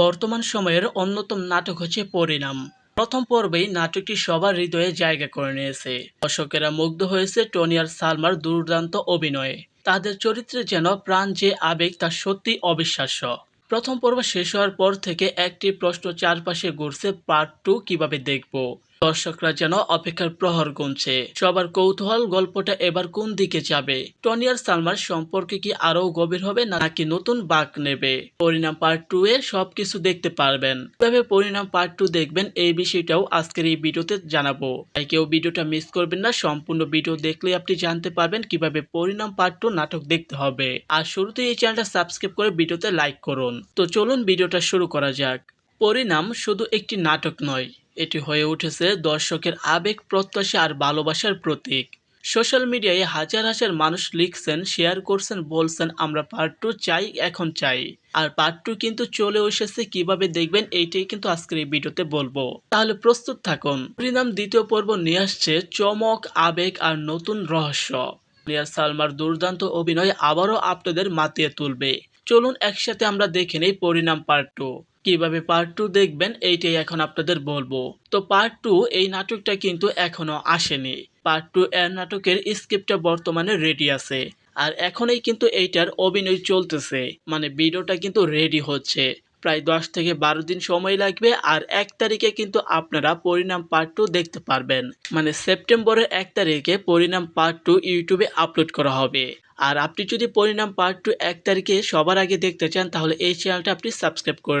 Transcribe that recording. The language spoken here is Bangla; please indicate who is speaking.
Speaker 1: বর্তমান সময়ের অন্যতম নাটক হচ্ছে পরিণাম। প্রথম পর্বেই নাটকটি সবার হৃদয়ে জায়গা করে নিয়েছে। দর্শকেরা মুগ্ধ হয়েছে টনি আর সালমার দুর্দান্ত অভিনয়ে। তাদের চরিত্রে যেন প্রাণ যে আবেগ, তা সত্যি অবিশ্বাস্য। প্রথম পর্ব শেষ হওয়ার পর থেকে একটি প্রশ্ন চারপাশে ঘুরছে, পার্ট টু কীভাবে দেখব? দর্শকরা যেন অপেক্ষার প্রহর গুনছে। সবার কৌতূহল গল্পটা এবার কোন দিকে যাবে? টনি আর সালমার সম্পর্কে কি আরও গভীর হবে নাকি নতুন বাঁক নেবে? পরিণাম পার্ট টু এ সবকিছু দেখতে পারবেন। তবে পরিণাম পার্ট টু দেখবেন এই বিষয়টাও আজকের এই ভিডিওতে জানাব। তাই কেউ ভিডিওটা মিস করবেন না, সম্পূর্ণ ভিডিও দেখলে আপনি জানতে পারবেন কীভাবে পরিণাম পার্ট টু নাটক দেখতে হবে। আর শুরুতে এই চ্যানেলটা সাবস্ক্রাইব করে ভিডিওতে লাইক করুন। তো চলুন ভিডিওটা শুরু করা যাক। পরিণাম শুধু একটি নাটক নয় এটি হয়ে উঠেছে দর্শকের আবেগ, প্রত্যাশা আর ভালোবাসার প্রতীক। সোশ্যাল মিডিয়ায় হাজার হাজার মানুষ লিখছেন, শেয়ার করছেন, বলছেন, আমরা পার্ট টু চাই, এখন চাই। আর পার্ট টু কিন্তু চলে এসেছে, কীভাবে দেখবেন এইটাই কিন্তু আজকের এই ভিডিওতে বলব। তাহলে প্রস্তুত থাকুন। পরিণাম দ্বিতীয় পর্ব নিয়ে আসছে চমক, আবেগ আর নতুন রহস্য। নিয়ার সালমার দুর্দান্ত অভিনয় আবারও আপনাদের মাতিয়ে তুলবে। চলুন একসাথে আমরা দেখে নেই পরিণাম পার্ট টু কীভাবে পার্ট টু দেখবেন, এইটাই এখন আপনাদের বলব। তো পার্ট টু এই নাটকটা কিন্তু এখনও আসেনি। পার্ট টু এর নাটকের স্ক্রিপ্টটা বর্তমানে রেডি আছে। আর এখনই কিন্তু এইটার অভিনয় চলতেছে। মানে ভিডিওটা কিন্তু রেডি হচ্ছে। প্রায় দশ থেকে বারো দিন সময় লাগবে, আর এক তারিখে কিন্তু আপনারা পরিণাম পার্ট টু দেখতে পারবেন। মানে সেপ্টেম্বরের এক তারিখে পরিণাম পার্ট টু ইউটিউবে আপলোড করা হবে। আর আপনি যদি পরিণাম পার্ট টু এক তারিখে সবার আগে দেখতে চান, তাহলে এই চ্যানেলটা আপনি সাবস্ক্রাইব করে